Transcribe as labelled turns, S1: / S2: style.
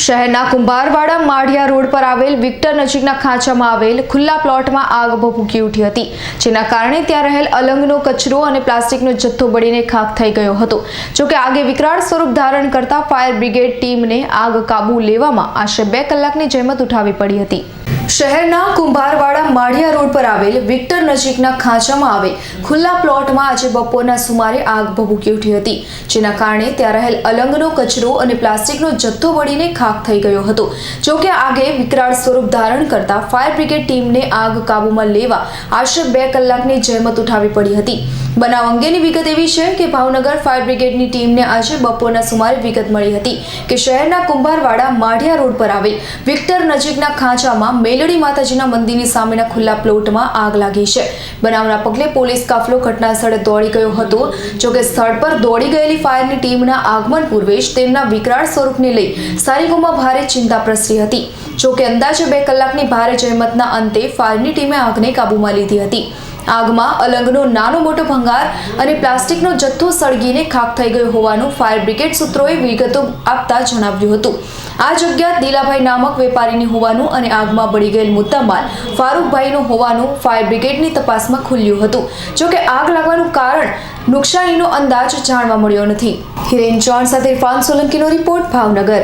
S1: શહેરના કુંભારવાડા માઢિયા રોડ પર આવેલ વિક્ટર નજીકના ખાંચામાં આવેલ ખુલ્લા પ્લોટમાં આગ ભભૂકી ઉઠી હતી. જેના કારણે ત્યાં રહેલ અલંગનો કચરો અને પ્લાસ્ટિકનો જથ્થો બળીને ખાખ થઈ ગયો હતો. જોકે આગે વિકરાળ સ્વરૂપ ધારણ કરતા ફાયર બ્રિગેડ ટીમને આગ કાબુ લેવામાં આશરે બે કલાકની જહેમત ઉઠાવી પડી હતી. શહેરના કુંભારવાડા માઢિયા રોડ પર આવેલ વિક્ટર નજીકના ખાંચામાં આવેલ ખુલ્લા પ્લોટમાં આજે બપોરના સુમારે આગ ભભૂકી ઉઠી હતી, જેના કારણે ત્યાં રહેલ અલંગનો કચરો અને પ્લાસ્ટિકનો જથ્થો બળીને ખાખ થઈ ગયો હતો. જોકે આગે વિકરાળ સ્વરૂપ ધારણ કરતા ફાયર બ્રિગેડ ટીમને આગ કાબૂમાં લેવા આશરે બે કલાકની જહેમત ઉઠાવી પડી હતી. બનાવ અંગેની વિગત એવી છે કે ભાવનગર ફાયર બ્રિગેડની ટીમને આજે બપોરના સુમારે વિગત મળી હતી કે શહેરના કુંભારવાડા માઢિયા રોડ પર આવેલ વિક્ટર નજીકના ખાંચામાં મેલડી માતાજીના મંદિરની સામેના ખુલ્લા પ્લોટમાં આગ લાગી છે. બનાવના પગલે પોલીસ કાફલો ઘટના સ્થળે દોડી ગયો હતો. જોકે સ્થળ પર દોડી ગયેલી ફાયરની ટીમના આગમન પૂર્વે જ તેમના વિકરાળ સ્વરૂપને લઈ સ્થાનિકોમાં ભારે ચિંતા પ્રસરી હતી. જોકે અંદાજે બે કલાકની ભારે જહેમતના અંતે ફાયરની ટીમે આગને કાબૂમાં લીધી હતી. આગમાં અલંગનો નાનો મોટો ભંગાર અને પ્લાસ્ટિકનો જથ્થો સળગીને ખાક થઈ ગયો હોવાનું ફાયર બ્રિગેડ સૂત્રોએ વિગતો આપતા જણાવ્યું હતું. આ જગ્યા દિલાભાઈ નામક વેપારીની હોવાનું અને આગમાં બળી ગયેલ મુદ્દામાલ ફારૂકભાઈનો હોવાનું ફાયર બ્રિગેડની તપાસમાં ખુલ્યું હતું. જોકે આગ લાગવાનું કારણ નુકસાનીનો અંદાજ જાણવા મળ્યો નથી. હિરેન ચૌહાણ સાથે ઇરફાન સોલંકીનો રિપોર્ટ ભાવનગર.